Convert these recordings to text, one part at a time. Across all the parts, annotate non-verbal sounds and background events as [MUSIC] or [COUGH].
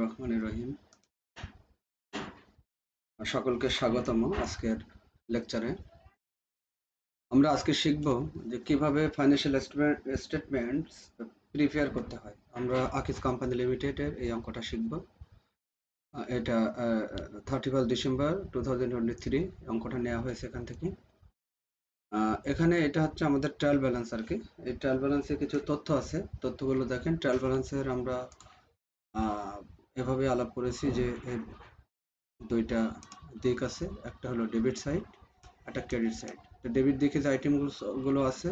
রহমান রহিম। সকলকে স্বাগতম আজকের লেকচারে। আমরা আজকে শিখব যে কীভাবে ফাইন্যান্সিয়াল স্টেটমেন্টস প্রিপেয়ার করতে হয়। আমরা আকিস কোম্পানি লিমিটেডের এই অঙ্কটা শিখব। এটা thirty first December two thousand twenty three অঙ্কটা নেওয়া হয়েছে এখান থেকে। এখানে এটা হচ্ছে আমাদের ট্রায়াল ব্যালেন্স আর কি। এই ট্রায়াল ব্যালেন্সে কিছু তথ্য আছে। তথ্যগুলো দেখেন। ট্রায়াল ব্যালেন্সের আমরা এভাবে আলাপ করেছি যে, এর দুইটা দিক আছে। একটা হলো ডেবিট সাইড একটা ক্রেডিট সাইড তো ডেবিট দিকে যে আইটেমগুলো আছে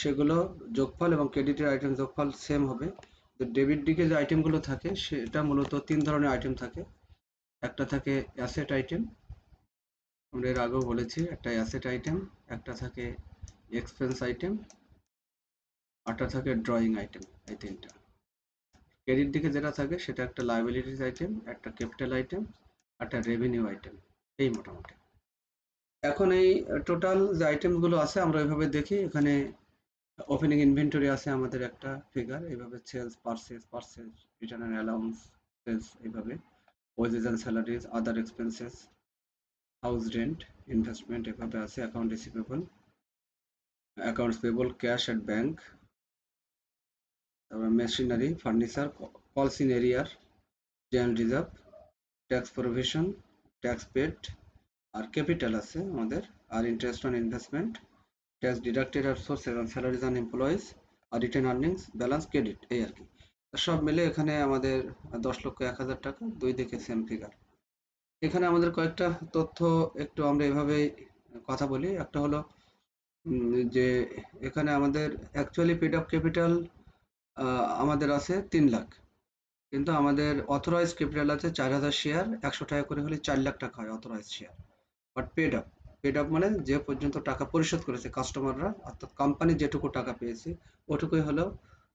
সেগুলো যোগফল এবং ক্রেডিটের আইটেম যোগফল সেম হবে। তো ডেবিট দিকে যে আইটেমগুলো থাকে, সেটা মূলত তিন ধরনের আইটেম থাকে। একটা থাকে অ্যাসেট আইটেম আমরা এর আগেও বলেছি, একটা অ্যাসেট আইটেম একটা থাকে এক্সপেন্স আইটেম আরটা থাকে ড্রয়িং আইটেম এই তিনটা। ক্রেডিট দিকে যেটা থাকে, সেটা একটা লাইবিলিটিস আইটেম একটা ক্যাপিটাল আইটেম একটা রেভিনিউ আইটেম এই মোটামুটি। এখন এই টোটাল যে আইটেমগুলো আছে, আমরা ওইভাবে দেখি। এখানে ওপেনিং ইনভেন্টরি আছে আমাদের একটা ফিগার এইভাবে sales purchase purchase return and allowance sales এইভাবে। Wages and salaries other expenses house rent investment এভাবে আছে account receivable accounts payable cash at bank তারপর machinery furniture calls in arrear general reserve tax provision tax paid R capital আছে আমাদের, আর interest on investment tax deducted R source on salaries on employees R return earnings balance credit এই আর কি। সব মিলে এখানে আমাদের দশ লক্ষ এক হাজার টাকা, দুই দিকে সেম ফিগার এখানে আমাদের কয়েকটা তথ্য একটু আমরা এভাবে কথা বলি। একটা হলো যে এখানে আমাদের অ্যাকচুয়ালি পেড অফ ক্যাপিটাল আমাদের আছে তিন লাখ। কিন্তু আমাদের অথরাইজ ক্যাপিটাল আছে চার হাজার শেয়ার একশো টাকা করে হলে চার লাখ টাকা হয় authorise share but paid up paid up মানে যে পর্যন্ত টাকা পরিশোধ করেছে কাস্টমাররা অর্থাৎ কোম্পানি যেটুকু টাকা পেয়েছে, ওটুকুই হলো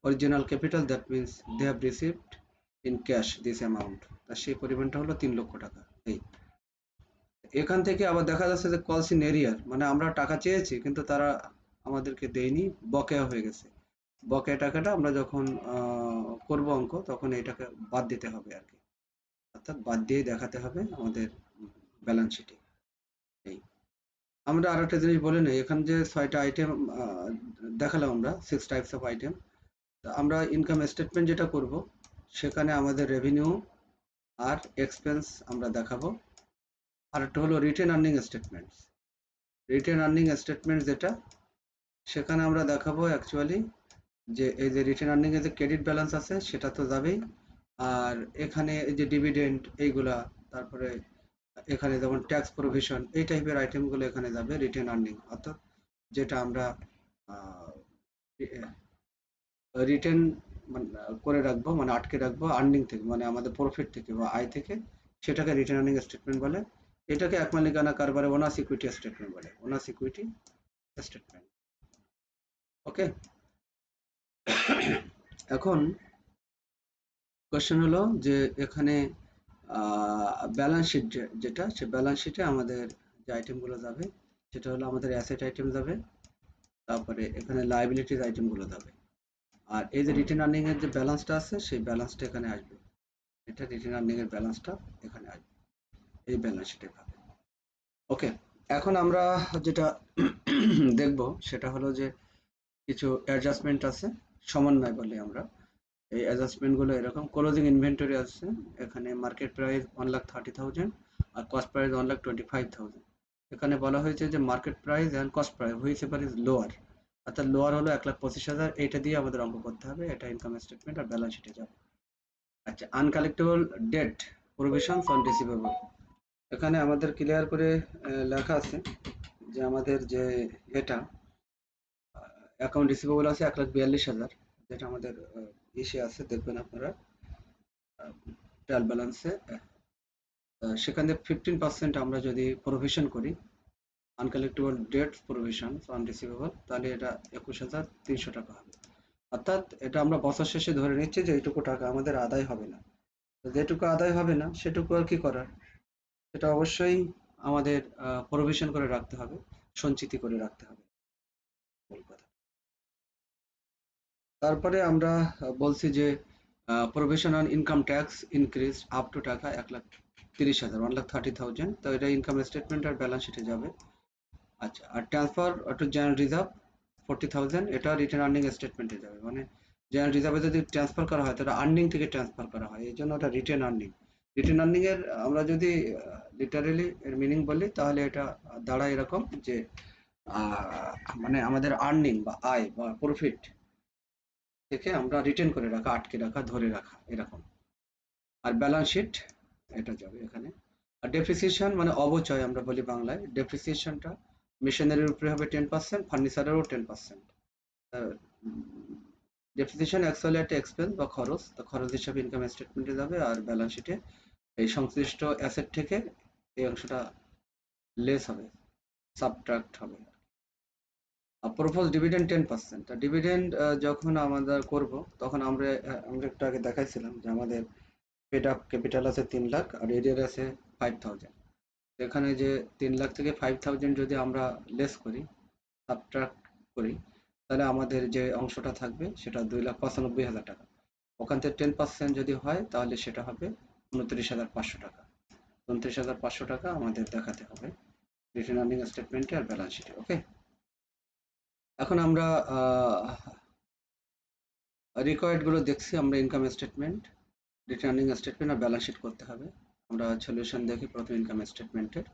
original capital that means they have received in cash this amount তা সেই পরিমাণটা হলো তিন লক্ষ টাকা। এই। এখান থেকে আবার দেখা যাচ্ছে যে কলস ইন এরিয়ার মানে আমরা টাকা চেয়েছি, কিন্তু তারা আমাদেরকে দেয়নি, বকেয়া হয়ে গেছে। বকেয়া টাকাটা আমরা যখন করব অঙ্ক, তখন এটাকে বাদ দিতে হবে আর কি। অর্থাৎ বাদ দিয়ে দেখাতে হবে আমাদের ব্যালেন্স শিটে এই। আমরা আর একটা জিনিস বলে নিই, এখানে যে ছয়টা আইটেম দেখালাম আমরা সিক্স টাইপস অফ আইটেম আমরা ইনকাম স্টেটমেন্ট যেটা করব, সেখানে আমাদের রেভিনিউ আর এক্সপেন্স আমরা দেখাবো। আর একটা হলো retain earning statements retain earning statement যেটা, সেখানে আমরা দেখাবো অ্যাকচুয়ালি যে এই যে রিটেন আর্নিং এর যে ক্রেডিট ব্যালেন্স আছে, সেটা তো যাবেই। আর এখানে এই যে ডিভিডেন্ড এইগুলা, তারপরে এখানে যেমন ট্যাক্স প্রভিশন এই টাইপের আইটেমগুলো এখানে যাবে রিটেন আর্নিং অর্থাৎ যেটা আমরা রিটেন করে রাখব মানে আটকে রাখব আর্নিং থেকে মানে আমাদের প্রফিট থেকে বা আয় থেকে, সেটাকে রিটেন আর্নিং স্টেটমেন্ট বলে। এটাকে এক মালিকানা কারবারে ওনার সিকিউরিটি স্টেটমেন্ট বলে ওনার সিকিউরিটি স্টেটমেন্ট ওকে এখন কোশ্চেন হলো যে এখানে ব্যালেন্স শিট যেটা, সে ব্যালেন্স শিটে আমাদের যে আইটেমগুলো যাবে, সেটা হলো আমাদের অ্যাসেট আইটেম যাবে, তারপরে এখানে লাইবিলিটিস আইটেমগুলো যাবে। আর এই যে রিটেন আর্নিং এর যে ব্যালেন্সটা আছে, সেই ব্যালেন্সটা এখানে আসবে। এটা রিটেন আর্নিং এর ব্যালেন্সটা এখানে আসবে। এই ব্যালেন্স শিটে পাবে ওকে এখন আমরা যেটা দেখব, সেটা হলো যে কিছু অ্যাডজাস্টমেন্ট আছে। সমন্বয় বলি আমরা। এই অ্যাডজাস্টমেন্টগুলো এরকম। ক্লোজিং ইনভেন্টরি আছে, এখানে market price one lakh thirty thousand আর cost price one lakh twenty five thousand এখানে বলা হয়েছে যে market price and cost price whichever is lower অর্থাৎ লোয়ার হলো এক লাখ পঁচিশ হাজার, এইটা দিয়ে আমাদের অঙ্ক করতে হবে। এটা ইনকাম স্টেটমেন্ট আর ব্যালেন্স শিটে যাবে। আচ্ছা uncollectable debt provisions on receivable এখানে আমাদের ক্লিয়ার করে লেখা আছে যে আমাদের যে এটা অ্যাকাউন্ট রিসিভেবল আছে এক লাখ বিয়াল্লিশ হাজার, যেটা আমাদের ইসে আছে, দেখবেন আপনারা। ট্রায়াল ব্যালেন্সে সেখানে ফিফটিন পার্সেন্ট আমরা যদি প্রভিশন করি uncollectable debt provision on receivable তাহলে এটা একুশ হাজার তিনশো টাকা হবে। অর্থাৎ এটা আমরা বছর শেষে ধরে নিচ্ছি যে এইটুকু টাকা আমাদের আদায় হবে না। যেটুকু আদায় হবে না, সেটুকু আর কি করার? সেটা অবশ্যই আমাদের প্রভিশন করে রাখতে হবে, সঞ্চিতি করে রাখতে হবে। তারপরে আমরা বলছি যে provision on income tax increase up to টাকা এক লাখ তিরিশ হাজার ওয়ান লাখ থার্টি থাউজেন্ড তো এটা ইনকাম স্টেটমেন্ট আর ব্যালেন্স শিটে যাবে। আচ্ছা আর transfer to general reserve forty thousand এটা রিটার্ন আর্নিং স্টেটমেন্টে যাবে। মানে জেনারেল রিজার্ভে যদি ট্রান্সফার করা হয়, তাহলে আর্নিং থেকে ট্রান্সফার করা হয়। এই জন্য ওটা রিটার্ন আর্নিং রিটার্ন আর্নিং এর, আমরা যদি লিটারেলি এর মিনিং বলি, তাহলে এটা দাঁড়ায় এরকম যে মানে আমাদের আর্নিং বা আয় বা প্রফিট থেকে আমরা রিটার্ন করে রাখা, আটকে রাখা, ধরে রাখা, এরকম। আর ব্যালেন্স শিট এটা যাবে এখানে। আর ডেপ্রিসিয়েশন মানে অবচয় আমরা বলি বাংলায়। ডেপ্রিসিয়েশনটা মেশিনারির উপরে হবে টেন পার্সেন্ট ফার্নিচারেরও টেন পার্সেন্ট ডেপ্রিসিয়েশন অ্যাকচুয়ালি একটা এক্সপেন্স বা খরচ, তো খরচ হিসাবে ইনকাম স্টেটমেন্টে যাবে। আর ব্যালেন্স শিটে এই সংশ্লিষ্ট অ্যাসেট থেকে এই অংশটা লেস হবে সাবট্রাক্ট হবে। Propose dividend ten percent dividend যখন আমরা করব, তখন আমরা আমরা একটু আগে দেখাইছিলাম যে আমাদের পেড আপ ক্যাপিটাল আছে তিন লাখ আর এরিয়ার আছে ফাইভ থাউজেন্ড এখানে যে তিন লাখ থেকে ফাইভ থাউজেন্ড যদি আমরা লেস করি সাবট্রাক্ট করি, তাহলে আমাদের যে অংশটা থাকবে সেটা দুই লাখ পঁচানব্বই হাজার টাকা। ওখান থেকে টেন পার্সেন্ট যদি হয়, তাহলে সেটা হবে উনত্রিশ হাজার পাঁচশো টাকা। উনত্রিশ হাজার পাঁচশো টাকা আমাদের দেখাতে হবে। রিটার্ন স্টেটমেন্টে আর ব্যালেন্স শিটে ওকে এখন আমরা রিকোয়ার্ডগুলো দেখছি, আমরা ইনকাম স্টেটমেন্ট রিটার্নিং স্টেটমেন্ট আর ব্যালেন্স শিট করতে হবে। আমরা সলিউশন দেখি প্রথম ইনকাম স্টেটমেন্টের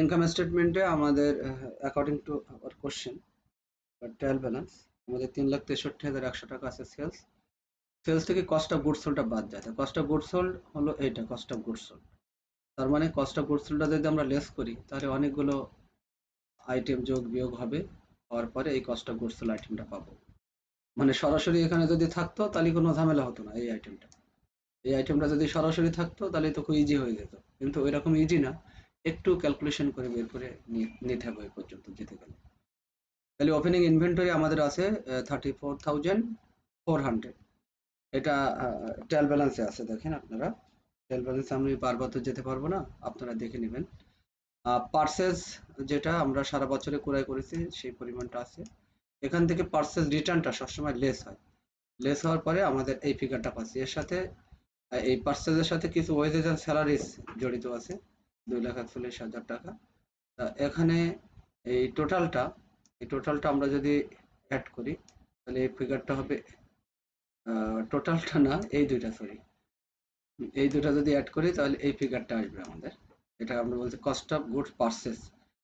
ইনকাম স্টেটমেন্টে আমাদের according to our question trial balance আমাদের তিন লাখ তেষট্টি হাজার একশো টাকা আছে সেলস সেলস থেকে কস্ট অফ গুডস সোল্ডটা বাদ যায়। কস্ট অফ গুডস সোল্ড হলো এইটা কস্ট অফ গুডস সোল্ড তার মানে কস্ট অফ গুডস সোল্ডটা যদি আমরা লেস করি, তাহলে অনেকগুলো আইটেম যোগ বিয়োগ হবে, হওয়ার পরে এই কস্ট অফ আইটেমটা পাবো। মানে সরাসরি এখানে যদি থাকতো, তাহলে কোনো ঝামেলা হতো না এই আইটেমটা এই আইটেমটা যদি সরাসরি থাকতো, তাহলে তো খুব ইজি হয়ে যেত। কিন্তু ওইরকম ইজি না। একটু ক্যালকুলেশন করে বের করে নিতে হবে পর্যন্ত যেতে গেলে। তাহলে ওপেনিং ইনভেন্টরি আমাদের আছে thirty four thousand four hundred এটা ট্যাল ব্যালেন্সে আছে, দেখেন আপনারা। ট্যাল ব্যালেন্সে আমি বারবার তো যেতে পারব না, আপনারা দেখে নেবেন। পার্সেস যেটা আমরা সারা বছরে ক্রয় করেছি, সেই পরিমাণটা আছে। এখান থেকে পার্সেস রিটার্নটা সবসময় লেস হয়। লেস হওয়ার পরে আমাদের এই ফিগারটা পাচ্ছি। এর সাথে এই পার্সেসের সাথে কিছু ওয়েজেস অ্যান্ড স্যালারিজ জড়িত আছে, দুই লাখ একচল্লিশ হাজার টাকা। তা এখানে এই টোটালটা এই টোটালটা আমরা যদি অ্যাড করি, তাহলে এই ফিগারটা হবে টোটালটা না, এই দুইটা সরি এই দুটা যদি অ্যাড করি, তাহলে এই ফিগারটা আসবে আমাদের। এটা আমরা বলছি কস্ট অফ গুডস পার্সেস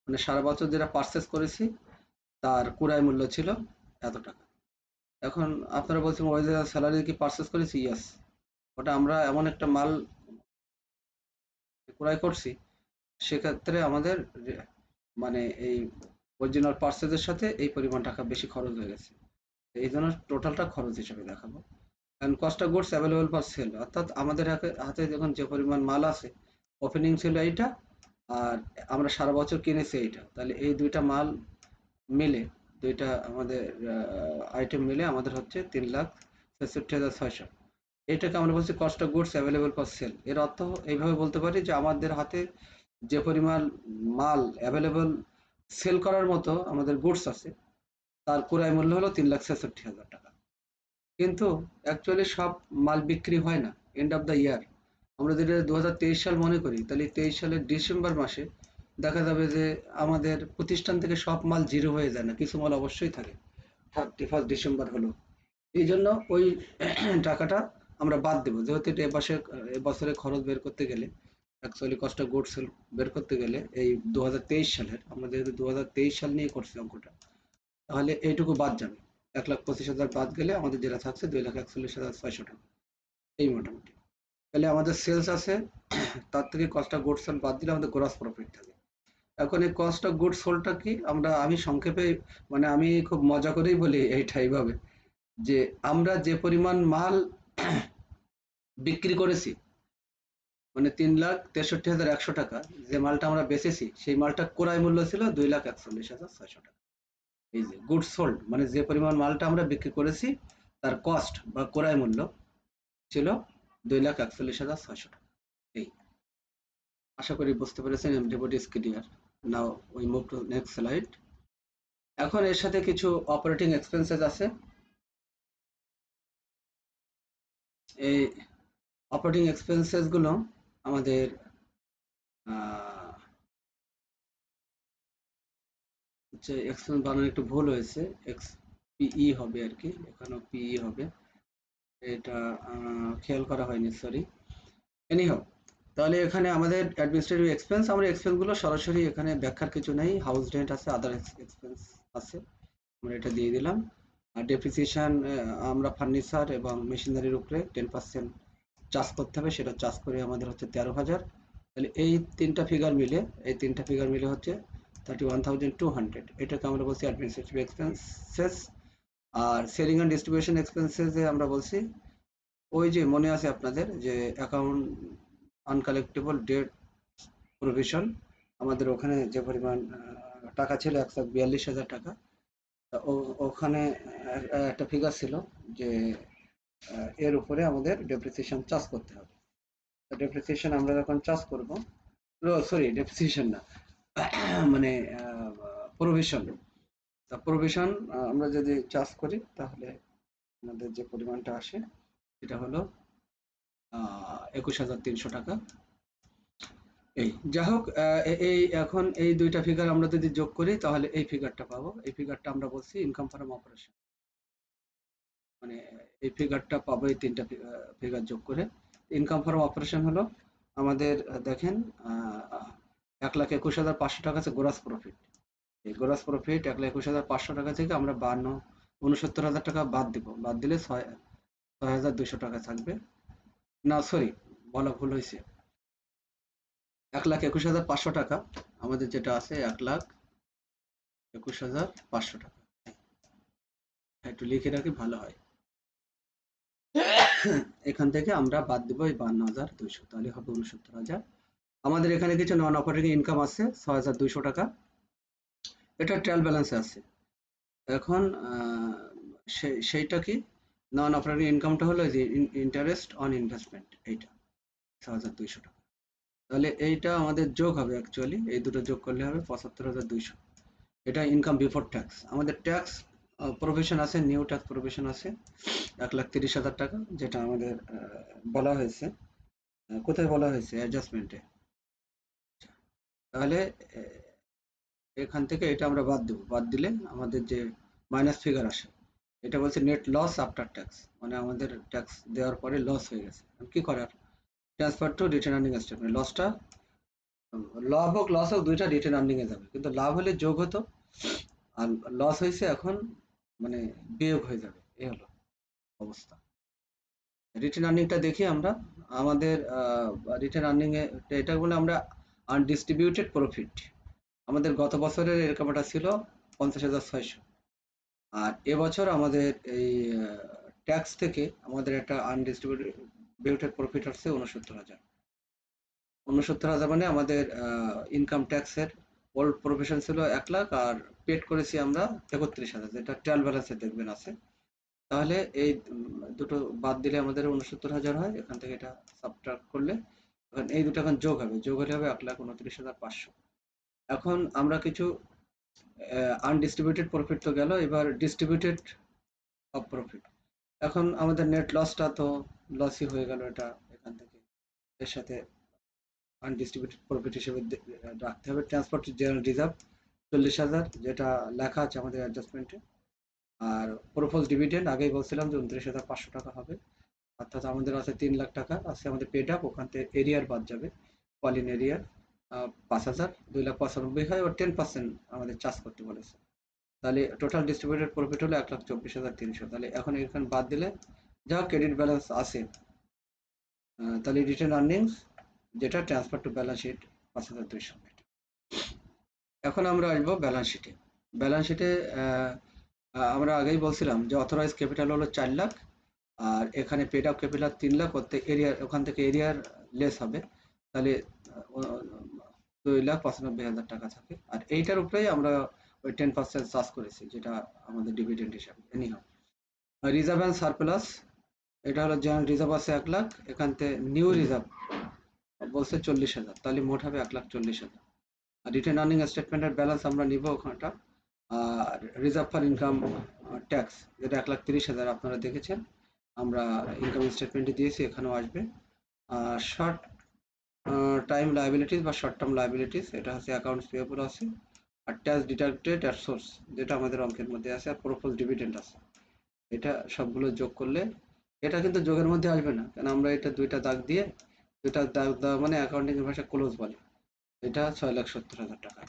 মানে সারা বছর যেটা পার্সেস করেছি, তার ক্রয় মূল্য ছিল এত টাকা। এখন আপনারা বলছেন ওয়েজেস স্যালারি কি পার্সেস করেছি? ইয়াস ওটা আমরা এমন একটা মাল ক্রয় করছি, সেক্ষেত্রে আমাদের মানে এই অরিজিনাল পার্সেসের সাথে এই পরিমাণ টাকা বেশি খরচ হয়ে গেছে। এই জন্য টোটালটা খরচ হিসেবে দেখাবো। And cost of goods available for sale অর্থাৎ আমাদের হাতে যখন যে পরিমাণ মাল আছে ওপেনিং ছিল এইটা আর আমরা সারা বছর কিনেছি এইটা। তাহলে এই দুইটা মাল মিলে, দুইটা আমাদের আইটেম মিলে আমাদের হচ্ছে তিন লাখ ছেষট্টি হাজার ছয়শো। এটাকে আমরা বলছি cost of goods available for sale এর অর্থ এইভাবে বলতে পারি যে আমাদের হাতে যে পরিমাণ মাল অ্যাভেলেবল সেল করার মতো আমাদের গুডস আছে, তার ক্রয় মূল্য হলো তিন লাখ ছেষট্টি হাজার টাকা। কিন্তু অ্যাকচুয়ালি সব মাল বিক্রি হয় না। এন্ড অফ দ্য ইয়ার আমরা যদি দু হাজার তেইশ সাল মনে করি, তাহলে তেইশ সালের ডিসেম্বর মাসে দেখা যাবে যে আমাদের প্রতিষ্ঠান থেকে সব মাল জিরো হয়ে যায় না, কিছু মাল অবশ্যই থাকে। থার্টি ফার্স্ট ডিসেম্বর হলো। এই জন্য ওই [CLEARS THROAT] টাকাটা আমরা বাদ দেবো। যেহেতু এটা এবছর এবছরে খরচ বের করতে গেলে অ্যাকচুয়ালি কষ্ট গুড সেল বের করতে গেলে এই দু হাজার তেইশ সালের, আমরা যেহেতু দু হাজার তেইশ সাল নিয়ে করছি অঙ্কটা, তাহলে এইটুকু বাদ যাবে। এক লাখ পঁচিশ হাজার বাদ গেলে আমাদের যেটা থাকছে দুই লাখ একচল্লিশ হাজার ছয়শো টাকা। এই মোটামুটি। তাহলে আমাদের সেলস আছে, [CLEARS THROAT] তার থেকে কস্ট অফ গুড সেল বাদ দিলে আমাদের গ্রস প্রফিট থাকে। এখন এই কস্ট অফ গুড সোলটা কি? আমরা, আমি সংক্ষেপে মানে আমি খুব মজা করেই বলি এইটা এইভাবে, যে আমরা যে পরিমাণ মাল [CLEARS THROAT] বিক্রি করেছি মানে তিন লাখ তেষট্টি হাজার একশো টাকা, যে মালটা আমরা বেচেছি, সেই মালটা ক্রয় মূল্য ছিল দুই লাখ একচল্লিশ হাজার ছয়শো টাকা। এই যে গুড সোল্ড মানে যে পরিমাণ মালটা আমরা বিক্রি করেছি, তার কস্ট বা ক্রয় মূল্য ছিল দুই লাখ একচল্লিশ হাজার ছয়শো টাকা। এই, আশা করি বুঝতে পেরেছেন everybody is clear now we move to next slide এখন এর সাথে কিছু অপারেটিং এক্সপেন্সেস আছে। এই অপারেটিং এক্সপেন্সেসগুলো আমাদের হচ্ছে এক্সপেন্স বানানো একটু ভুল হয়েছে। এক্স পিই হবে আর কি, এখানেও পিই হবে। এটা খেয়াল করা হয়নি সরি এনিহাও তাহলে এখানে আমাদের অ্যাডমিনিস্ট্রেটিভ এক্সপেন্স আমরা এক্সপেন্সগুলো সরাসরি এখানে ব্যাখ্যার কিছু নেই হাউস রেন্ট আছে আদার এক্সপেন্স আছে, আমরা এটা দিয়ে দিলাম। আর ডেপ্রিসিয়েশন আমরা ফার্নিচার এবং মেশিনারির উপরে টেন পার্সেন্ট চার্জ করতে হবে, সেটা চার্জ করে আমাদের হচ্ছে তেরো হাজার। তাহলে এই তিনটা ফিগার মিলে, এই তিনটা ফিগার মিলে হচ্ছে thirty one thousand two hundred এটাকে আমরা বলছি অ্যাডমিনিস্ট্রেটিভ এক্সপেন্সেস আর সেলিং অ্যান্ড ডিস্ট্রিবিউশন এক্সপেন্সেসে আমরা বলছি, ওই যে মনে আছে আপনাদের যে অ্যাকাউন্ট আনকালেক্টেবল ডেট প্রভিশন আমাদের ওখানে যে পরিমাণ টাকা ছিল একশো বিয়াল্লিশ হাজার টাকা ওখানে একটা ফিগার ছিল যে এর উপরে আমাদের ডেপ্রিসিয়েশন চার্জ করতে হবে। ডেপ্রিসিয়েশন আমরা যখন চার্জ করব সরি ডেপ্রিসিয়েশন না মানে প্রভিশন তা প্রভিশন আমরা যদি চার্জ করি, তাহলে আমাদের যে পরিমাণটা আসে, সেটা হলো একুশ হাজার তিনশো টাকা। এই, যা হোক এই, এখন এই দুইটা ফিগার আমরা যদি যোগ করি, তাহলে এই ফিগারটা পাবো। এই ফিগারটা আমরা বলছি ইনকাম ফ্রম অপারেশন মানে এই ফিগারটা পাবো এই তিনটা ফিগার যোগ করে। ইনকাম ফ্রম অপারেশন হলো আমাদের দেখেন এক লাখ একুশ হাজার পাঁচশো টাকা আছে গোরাস প্রফিট গোরাস প্রফিট এক লাখ একুশ হাজার পাঁচশো টাকা থেকে আমরা বান্ন, উনসত্তর হাজার টাকা বাদ দিব। বাদ দিলে ছয় ছয় হাজার দুশো টাকা থাকবে। না সরি বলা ভুল হয়েছে। এক লাখ একুশ হাজার পাঁচশো টাকা, আমাদের যেটা আছে এক লাখ একুশ হাজার পাঁচশো টাকা। একটু লিখে রাখি, ভালো হয়। এখান থেকে আমরা বাদ দিব এই বান্ন হাজার দুইশো, তাহলে হবে উনসত্তর হাজার। আমাদের এখানে কিছু নন অপারেটিং ইনকাম আছে, ছয় হাজার দুইশো টাকা। এটা ট্রায়াল ব্যালেন্সে আছে। এখন সেইটা কি? নন অপারেটিং ইনকামটা হলো যে ইন্টারেস্ট অন ইনভেস্টমেন্ট এইটা। ছ হাজার দুইশো টাকা। তাহলে এইটা আমাদের যোগ হবে অ্যাকচুয়ালি এই দুটো যোগ করলে হবে পঁচাত্তর হাজার দুইশো। এটা ইনকাম বিফোর ট্যাক্স আমাদের ট্যাক্স প্রভিশন আছে নিউ ট্যাক্স প্রভিশন আছে এক লাখ তিরিশ হাজার টাকা যেটা আমাদের বলা হয়েছে। কোথায় বলা হয়েছে? অ্যাডজাস্টমেন্টে তাহলে আহ, এখান থেকে এটা আমরা বাদ দেবো। বাদ দিলে আমাদের যে মাইনাস ফিগার আসে, এটা বলছে নেট লস আফটার ট্যাক্স মানে আমাদের ট্যাক্স দেওয়ার পরে লস হয়ে গেছে। কি করার transfer to return earning statement লসটা লাভ হোক লস হোক, দুইটা রিটার্ন আর্নিং এ যাবে। কিন্তু লাভ হলে যোগ হতো, আর লস হয়েছে এখন মানে বিয়োগ হয়ে যাবে, এ হলো অবস্থা। রিটার্ন আর্নিংটা দেখি আমরা, আমাদের রিটার্ন আর্নিং এ, এটা বলে আমরা আনডিস্ট্রিবিউটেড প্রফিট আমাদের গত বছরের এরকম একটা ছিল পঞ্চাশ হাজার ছয়শো। আর এবছর আমাদের এই ট্যাক্স থেকে আমাদের একটা আনডিস্ট্রিবিউটেড প্রফিট হচ্ছে উনসত্তর হাজার। উনসত্তর হাজার মানে আমাদের ইনকাম ট্যাক্সের ওল্ড প্রফেশন ছিল এক লাখ আর পেড করেছি আমরা একত্রিশ হাজার, যেটা ট্রায়াল ব্যালেন্সে দেখবেন আছে। তাহলে এই দুটো বাদ দিলে আমাদের উনসত্তর হাজার হয়, এখান থেকে এটা সাবট্রাক্ট করলে এই দুটো এখন যোগ হবে, যোগ হলে হবে এক লাখ উনত্রিশ হাজার পাঁচশো। এখন আমরা কিছু আনডিস্ট্রিবিউটেড প্রফিট তো গেল, এবার ডিস্ট্রিবিউটেড অফ প্রফিট এখন আমাদের নেট লসটা তো লসই হয়ে গেল এটা এখান থেকে। এর সাথে আনডিস্ট্রিবিউটেড প্রফিট হিসেবে রাখতে হবে। ট্রান্সপোর্ট জেনারেল রিজার্ভ চল্লিশ হাজার, যেটা লেখা আছে আমাদের অ্যাডজাস্টমেন্টে আর প্রোপোজ ডিভিডেন্ড আগেই বলছিলাম যে উনত্রিশ হাজার পাঁচশো টাকা হবে। অর্থাৎ আমাদের আছে তিন লাখ টাকা, আছে আমাদের পেড আপ ওখান থেকে এরিয়ার বাদ যাবে কলিন এরিয়ার পাঁচ হাজার, দুই লাখ পঁচানব্বই হয় ও টেন পার্সেন্ট আমাদের চার্জ করতে বলেছে। তাহলে টোটাল ডিস্ট্রিবিউটেড প্রফিট হলো এক লাখ চব্বিশ হাজার তিনশো। তাহলে এখন এখানে বাদ দিলে যা ক্রেডিট ব্যালেন্স আছে তাহলে রিটার্ন আর্নিংস যেটা ট্রান্সফার টু ব্যালেন্স শিট পাঁচ হাজার দুইশো এখন আমরা আসব ব্যালেন্স শিটে ব্যালেন্স শিটে আমরা আগেই বলছিলাম যে অথরাইজ ক্যাপিটাল হলো চার লাখ, আর এখানে পেড আপ ক্যাপিটাল তিন লাখ ওতে এরিয়ার ওখান থেকে এরিয়ার লেস হবে। তাহলে দুই লাখ পঁচানব্বই হাজার টাকা থাকে। আর এইটার উপরেই আমরা ওই টেন পার্সেন্ট চার্জ করেছি, যেটা আমাদের ডিভিডেন্ড হিসাবে। Any anyhow reserve and surplus এটা হলো যেমন রিজার্ভ আছে এক লাখ, এখান থেকে নিউ রিজার্ভ বলছে চল্লিশ হাজার, তাহলে মোট হবে এক লাখ চল্লিশ হাজার। আর রিটার্ন আর্নিং স্টেটমেন্টের ব্যালেন্স আমরা নিব ওখানটা। আর রিজার্ভ ফর ইনকাম ট্যাক্স যেটা এক লাখ তিরিশ হাজার, আপনারা দেখেছেন। আমরা ইনকাম স্টেটমেন্টে দিয়েছি, এখানেও আসবে। আর শর্ট টাইম লাইবিলিটিস বা শর্ট টার্ম লাইবিলিটিস এটা হচ্ছে অ্যাকাউন্টস পেয়েবল আছে। আর ট্যাক্স ডিডাক্টেড অ্যাট সোর্স যেটা আমাদের অঙ্কের মধ্যে আছে, আর প্রোপোজ ডিভিডেন্ড আছে। এটা সবগুলো যোগ করলে, এটা কিন্তু যোগের মধ্যে আসবে না। কারণ আমরা এটা দুইটা দাগ দিয়ে, দুইটা দাগ দেওয়া মানে অ্যাকাউন্টিং ভাষা ক্লোজ বলে। এটা ছয় লাখ সত্তর হাজার টাকা।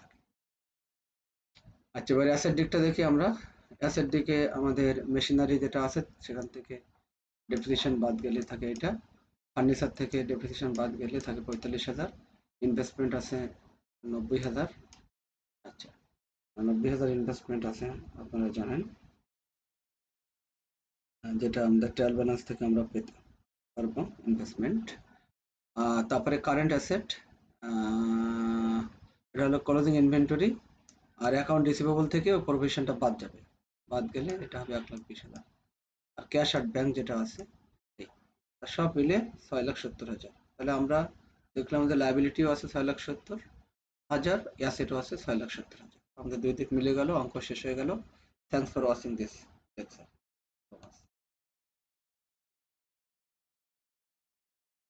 আচ্ছা এবার অ্যাসেট দিকটা দেখি আমরা। অ্যাসেট দিকে আমাদের মেশিনারি যেটা আছে, সেখান থেকে ডেপ্রিসিয়েশন বাদ গেলে থাকে এটা। ফার্নিচার থেকে ডেপ্রিসিয়েশন বাদ গেলে থাকে পঁয়তাল্লিশ হাজার ইনভেস্টমেন্ট আছে নব্বই হাজার। আচ্ছা নব্বই হাজার ইনভেস্টমেন্ট আছে, আপনারা জানেন। যেটা আমাদের ট্রায়াল ব্যালেন্স থেকে আমরা পেতে পারব ইনভেস্টমেন্ট তারপরে কারেন্ট অ্যাসেট এটা হলো ক্লোজিং ইনভেন্টরি আর অ্যাকাউন্ট রিসিভেবল থেকে প্রভিশনটা বাদ যাবে। বাদ গেলে এটা হবে এক লাখ বিশ হাজার। আর ক্যাশ আর ব্যাংক যেটা আছে সব মিলে ছয় লাখ সত্তর হাজার। তাহলে আমরা দেখলাম যে লাইবিলিটিও আছে ছয় লাখ সত্তর হাজার অ্যাসেটও আছে ছয় লাখ সত্তর হাজার। আমাদের দুই দিক মিলে গেল, অঙ্ক শেষ হয়ে গেল। Thanks for watching this lecture